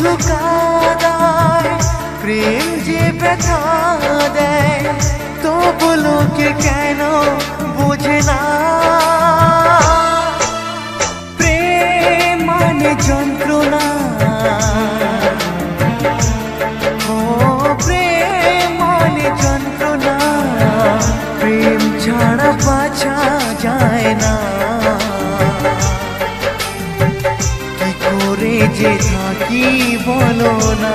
শুধু কাদায় প্রেম যে ব্যথা দেয় তবু লোকে কেন বোঝে না প্রেম মানে যন্ত্রণা ও প্রেম মানে যন্ত্রণা প্রেম ছাড়া বাঁচা যায় না কি করে যে থাকি বলো না?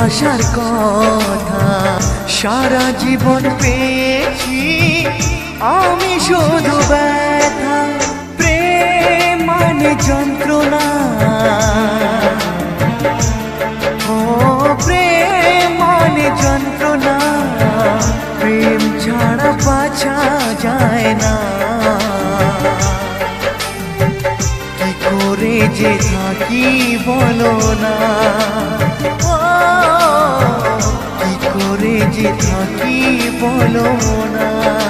ভালোবাসার কথা। সারা জীবন পেয়েছি, আমি শুধু ব্যথা, প্রেম মানে যন্ত্রণা। ও, প্রেম মানে যন্ত্রণা। প্রেম ছাড়া বাঁচা যায় না। কি করে যে থাকি বলো না। যে থাকি বলো না।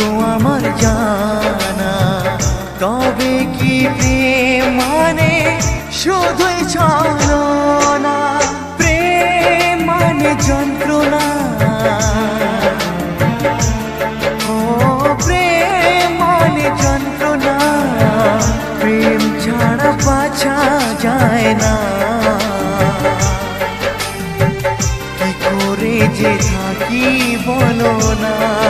গো আমার জানা। তবে কি প্রেম মানে শুধুই চলো না প্রেম মানে যন্ত্রণা। ও প্রেম মানে যন্ত্রণা। প্রেম ছাড়া বাঁচা যায় না। যে থাকি বলো না।